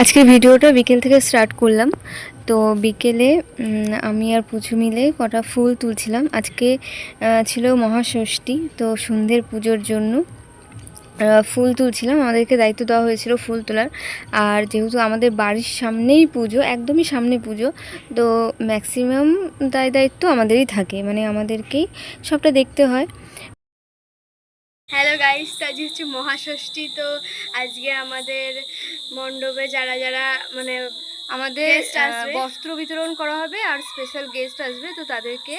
আজকের ভিডিওটা বিকেল থেকে স্টার্ট করলাম। তো বিকেলে আমি আর পুজো মিলে কটা ফুল তুলছিলাম। আজকে ছিল মহাষষ্ঠী, তো সন্ধ্যের পুজোর জন্য ফুল তুলছিলাম। আমাদেরকে দায়িত্ব দেওয়া হয়েছিল ফুল তোলার। আর যেহেতু আমাদের বাড়ির সামনেই পুজো, একদমই সামনে পুজো, তো ম্যাক্সিমাম দায় দায়িত্ব আমাদেরই থাকে। মানে আমাদেরকেই সবটা দেখতে হয়। হ্যালো গাইস আজ হচ্ছে মহাষষ্ঠী, তো আজকে আমাদের মণ্ডপে যারা যারা মানে আমাদের বস্ত্র বিতরণ করা হবে আর স্পেশাল গেস্ট আসবে তো তাদেরকে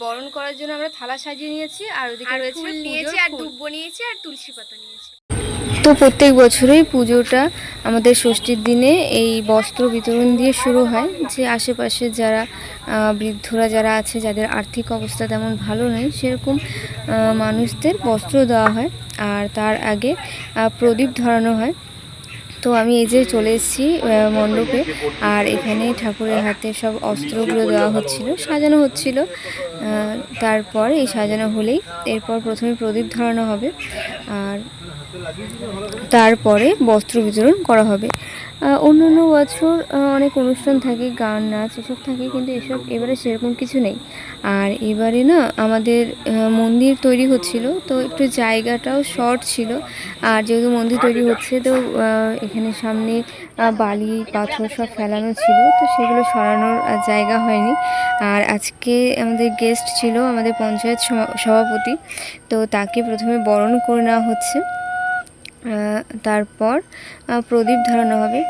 বরণ করার জন্য আমরা থালা সাজিয়ে নিয়েছি আর ওদিকে রয়েছে নিয়েছি আর। দুব্বো নিয়েছি আর তুলসী পাতা নিয়েছি। তো প্রত্যেক বছরই পুজোটা আমাদের ষষ্ঠীর দিনে এই বস্ত্র বিতরণ দিয়ে শুরু হয় যে আশেপাশে যারা বৃদ্ধরা যারা আছে যাদের আর্থিক অবস্থা তেমন ভালো নেই সেরকম মানুষদের বস্ত্র দেওয়া হয় আর তার আগে প্রদীপ ধরানো হয়। তো আমি এই যে চলে এসেছি মণ্ডপে। আর এখানে ঠাকুরের হাতে সব অস্ত্রগুলো দেওয়া হচ্ছিল, সাজানো হচ্ছিল। তারপর এই সাজানো হলেই এরপর প্রথমে প্রদীপ ধরানো হবে, আর তারপরে বস্ত্র বিতরণ করা হবে। অন্য অন্য বছর অনেক অনুষ্ঠান থাকে, গান, নাচ, এসব থাকে, কিন্তু এসব এবারে সেরকম কিছু নেই। আর এবারে না, আমাদের মন্দির তৈরি হচ্ছিল, তো একটু জায়গাটাও শর্ট ছিল। আর যেহেতু মন্দির তৈরি হচ্ছে, তো এখানে সামনে বালি, পাথর সব ফেলানো ছিল, তো সেগুলো সরানোর জায়গা হয়নি। আর আজকে আমাদের গেস্ট ছিল আমাদের পঞ্চায়েত সভা- সভাপতি, তো তাকে প্রথমে বরণ করে নেওয়া হচ্ছে। তারপর প্রদীপ ধরানো হবে।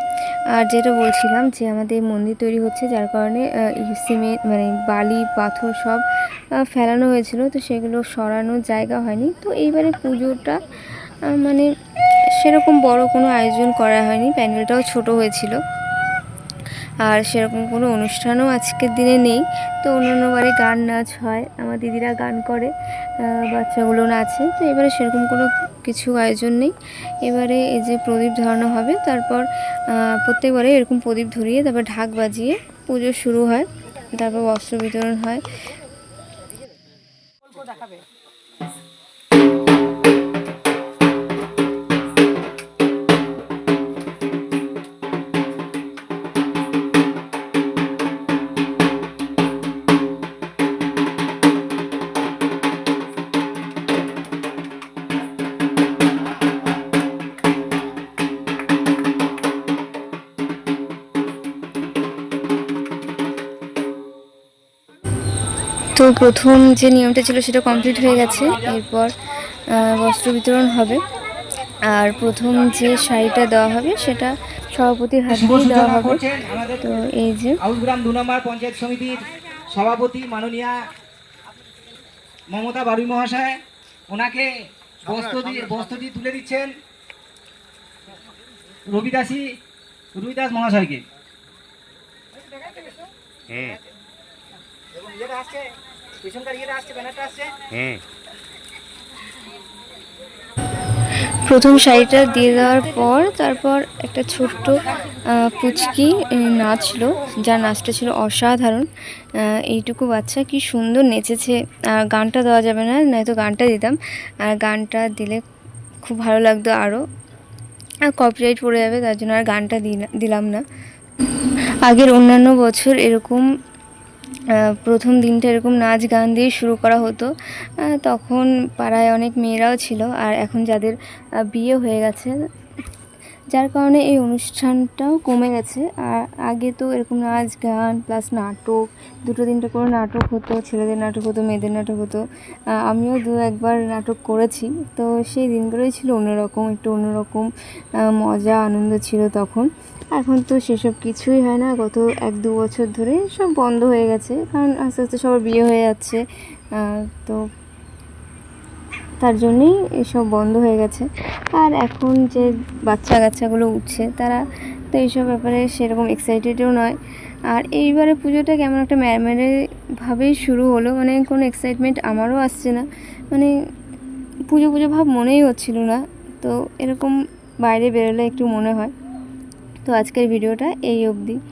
আর যেটা বলছিলাম যে আমাদের মন্দির তৈরি হচ্ছে, যার কারণে সিমেন্ট মানে বালি, পাথর সব ফেলানো হয়েছিল, তো সেগুলো সরানোর জায়গা হয়নি। তো এইবারে পুজোটা মানে সেরকম বড় কোনো আয়োজন করা হয়নি। প্যান্ডেলটাও ছোট হয়েছিল। আর সেরকম কোনো অনুষ্ঠানও আজকের দিনে নেই। তো অন্য বারে গান, নাচ হয়। আমার দিদিরা গান করে বাচ্চাগুলো নাচে। তো এবারে সেরকম কোনো কিছু আয়োজন নেই। এবারে এই যে প্রদীপ ধরানো হবে, তারপর প্রত্যেকবারে এরকম প্রদীপ ধরিয়ে তারপর ঢাক বাজিয়ে পুজো শুরু হয়। তারপর বস্ত্র বিতরণ হয়। তো প্রথম যে নিয়মটা ছিল সেটা কমপ্লিট হয়ে গেছে এরপর বস্ত্র বিতরণ হবে। আর প্রথম যে শাড়িটা দেওয়া হবে সেটা সভাপতির হাত দেওয়া হবে। আমাদের তো এই যে আউসগ্রাম দু নম্বর পঞ্চায়েত সমিতির সভাপতি মাননীয়া মমতা বারুই মহাশয় ওনাকে বস্ত্র দিয়ে বস্ত্রটি তুলে দিচ্ছেন রবিদাসী রবিদাস মহাশয়কে। হুম এবং ইয়েটা আসছে পেছনকার ইয়েটা আসছে ব্যানারটা আসছে। হুম। প্রথম শাড়িটা দিয়ে দেওয়ার পর তারপর একটা ছোট্ট পুচকি নাচলো যার নাচটা ছিল অসাধারণ। এইটুকু বাচ্চা কি সুন্দর নেচেছে। আর গানটা দেওয়া যাবে না নয়তো গানটা দিতাম। আর গানটা দিলে খুব ভালো লাগতো আরও আর কপিরাইট পড়ে যাবে তার জন্য আর গানটা দিলা- দিলাম না। আগের অন্যান্য বছর এরকম প্রথম দিনটা এরকম নাচ গান দিয়ে শুরু করা হতো। তখন পাড়ায় অনেক মেয়েরাও ছিল, আর এখন যাদের বিয়ে হয়ে গেছে যার কারণে এই অনুষ্ঠানটাও কমে গেছে। আর আগে তো এরকম নাচ, গান প্লাস নাটক, দুটো তিনটে করে নাটক হতো, ছেলেদের নাটক হতো, মেয়েদের নাটক হতো। আমিও দু একবার নাটক করেছি। তো সেই দিনগুলোই ছিল অন্যরকম, একটু অন্যরকম মজা, আনন্দ ছিল তখন। এখন তো সেসব কিছুই হয় না। গত এক দু বছর ধরে সব বন্ধ হয়ে গেছে। কারণ আস্তে আস্তে সবার বিয়ে হয়ে যাচ্ছে। তো তার জন্যই এসব বন্ধ হয়ে গেছে। আর এখন যে বাচ্চা কাচ্চাগুলো উঠছে, তারা তো এইসব ব্যাপারে সেরকম এক্সাইটেডও নয়। আর এইবারে পুজোটা কেমন একটা ম্যারম্যারে ভাবেই শুরু হলো। মানে কোনো এক্সাইটমেন্ট আমারও আসছে না। মানে পুজো পুজো ভাব মনেই হচ্ছিল না। তো এরকম বাইরে বেরোলে একটু মনে হয়। তো আজকের ভিডিওটা এই অবধি।